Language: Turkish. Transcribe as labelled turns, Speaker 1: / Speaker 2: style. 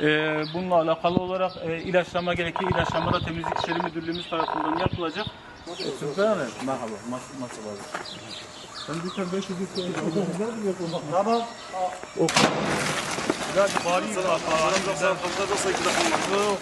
Speaker 1: Ee, bununla alakalı olarak e, ilaçlama gerekiyor. İlaçlama da temizlik işleri müdürlüğümüz tarafından yapılacak. Sultan Hanım, merhaba. Nasıl, nasıl var? Ben bir tane 500 Tamam. O Biraz bari bak. Yok.